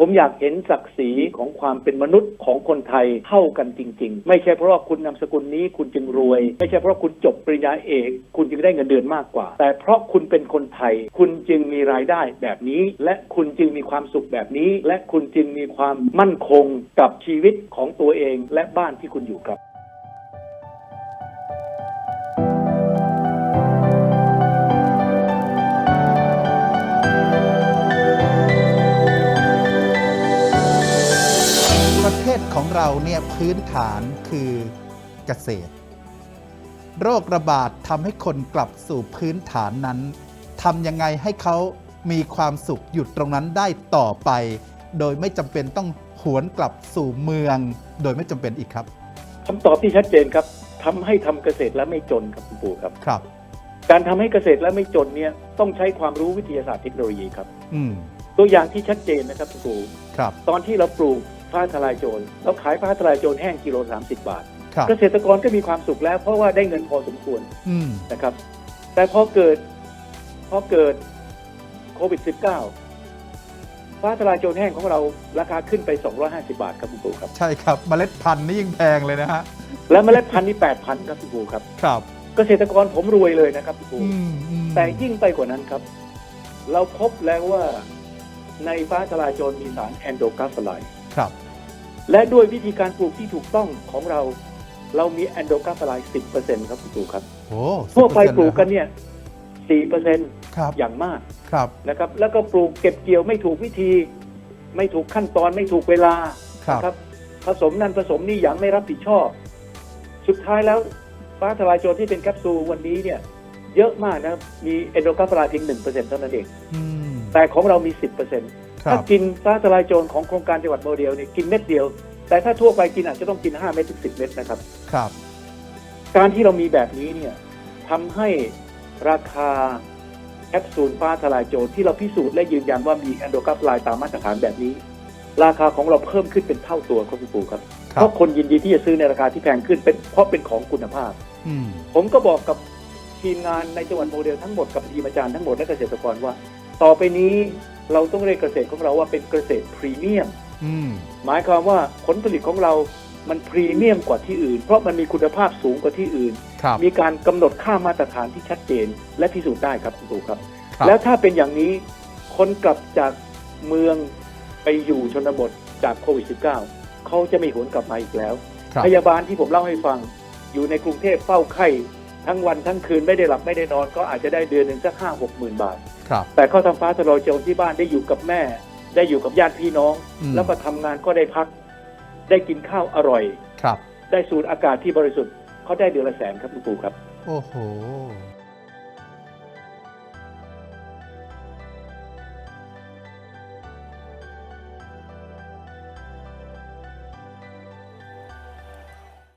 ผมอยากเห็นศักดิ์ศรีของความเป็นมนุษย์ของคนไทยเท่ากันจริง ๆ ไม่ใช่เพราะว่าคุณนามสกุลนี้คุณจึงรวย ไม่ใช่เพราะคุณจบปริญญาเอกคุณจึงได้เงินเดือนมากกว่า แต่เพราะคุณเป็นคนไทย คุณจึงมีรายได้แบบนี้ และคุณจึงมีความสุขแบบนี้ และคุณจึงมีความมั่นคงกับชีวิตของตัวเองและบ้านที่คุณอยู่ครับ ศของเราเนี่ยพื้นฐานคือเกษตร โรคระบาดทำให้คนกลับสู่พื้นฐานนั้นทำยังไงให้เขามีความสุขอยู่ตรงนั้นได้ต่อไป โดยไม่จำเป็นต้องหวนกลับสู่เมือง โดยไม่จำเป็นอีกครับคำตอบที่ชัดเจนครับทำให้ทำเกษตรและไม่จนครับคุณปู่ครับครับ การทำให้เกษตรและไม่จนเนี่ยต้องใช้ความรู้วิทยาศาสตร์เทคโนโลยีครับอืมตัวอย่างที่ชัดเจนนะครับคุณปู่ครับ ตอนที่เราปลูก ฟ้าทลายโจรเราขายฟ้าทลายโจรแห้งกิโล 30 บาทครับเกษตรกรก็มีความสุขแล้วเพราะว่าได้เงินพอสมควรอืมนะครับ แต่พอเกิดพอเกิดโควิด -19 ฟ้าทลายโจรแห้งของเราราคาขึ้นไป 250 บาทครับคุณปู่ครับ ใช่ครับเมล็ดพันธุ์นี่ยิ่งแพงเลยนะฮะและเมล็ดพันธุ์นี่8,000ครับคุณปู่ครับ ครับ เกษตรกรผมรวยเลยนะครับคุณปู่อืมอืมแต่ยิ่งไปกว่านั้นครับ เราพบแล้วว่าในฟ้าทลายโจรมีสารแอนโดกาฟไลครับ และด้วยวิธีการปลูกที่ถูกต้องของเรา เรามีแอนโดกาฟไล10%ครับคุณปู่ครับโอ้ทั่วไป10%ปลูกกันเนี่ย4%ครับอย่างมากครับนะครับ แล้วก็ปลูกเก็บเกี่ยวไม่ถูกวิธี ไม่ถูกขั้นตอนไม่ถูกเวลาครับนะครับ ผสมนั่นผสมนี่อย่างไม่รับผิดชอบ สุดท้ายแล้วฟ้าทลายโจรที่เป็นแคปซูลวันนี้เนี่ย เยอะมากนะครับมีแอนโดกาฟไลเพียง1%เท่านั้นเองอืมแต่ของเรามี10%ครั ถ้าบกินฟ้าทลายโจรของโครงการจังหวัดโมเดลเนี่ยกินเม็ดเดียว แต่ถ้าทั่วไปกินอาจจะต้องกิน 5 เม็ดถึง10 เม็ดนะครับ ครับ การที่เรามีแบบนี้เนี่ยทำให้ราคาแคปซูลฟ้าทลายโจรที่เราพิสูจน์และยืนยันว่ามีแอนโดกราฟไลน์ตามมาตรฐานแบบนี้ ราคาของเราเพิ่มขึ้นเป็นเท่าตัวครับคุณปู่ครับครัเพบราะคนยินดีที่จะซื้อในราคาที่แพงขึ้นเป็นเพราะเป็นของคุณภาพอืมผมก็บอกกับทีมงานในจังหวัดโมเดลทั้งหมดกับทีมอาจารย์ทั้งหมดและเกษตรกรว่า ต่อไปนี้ เราต้องเรียกเกษตรของเราว่าเป็นเกษตรพรีเมียมอืมหมายความว่าผลผลิตของเรามันพรีเมียมกว่าที่อื่น เพราะมันมีคุณภาพสูงกว่าที่อื่นครับมีการกำหนดค่ามาตรฐานที่ชัดเจนและพิสูจน์ได้ครับคุณตู่ครับครับ แล้วถ้าเป็นอย่างนี้คนกลับจากเมืองไปอยู่ชนบทจากโควิด -19 เขาจะไม่หวนกลับมาอีกแล้วครับพยาบาลที่ผมเล่าให้ฟังอยู่ในกรุงเทพเฝ้าไข้ ทั้งวันทั้งคืนไม่ได้หลับไม่ได้นอนก็อาจจะได้เดือนหนึ่งสักห้าหกหมื่นบาท ครับ แต่เขาทำฟ้าทลายโจรที่บ้านได้อยู่กับแม่ ได้อยู่กับญาติพี่น้อง อืม แล้วก็ทำงานก็ได้พัก ได้กินข้าวอร่อย ครับ ได้สูดอากาศที่บริสุทธิ์เขาได้เดือนละแสนครับคุณปู่ครับ โอ้โห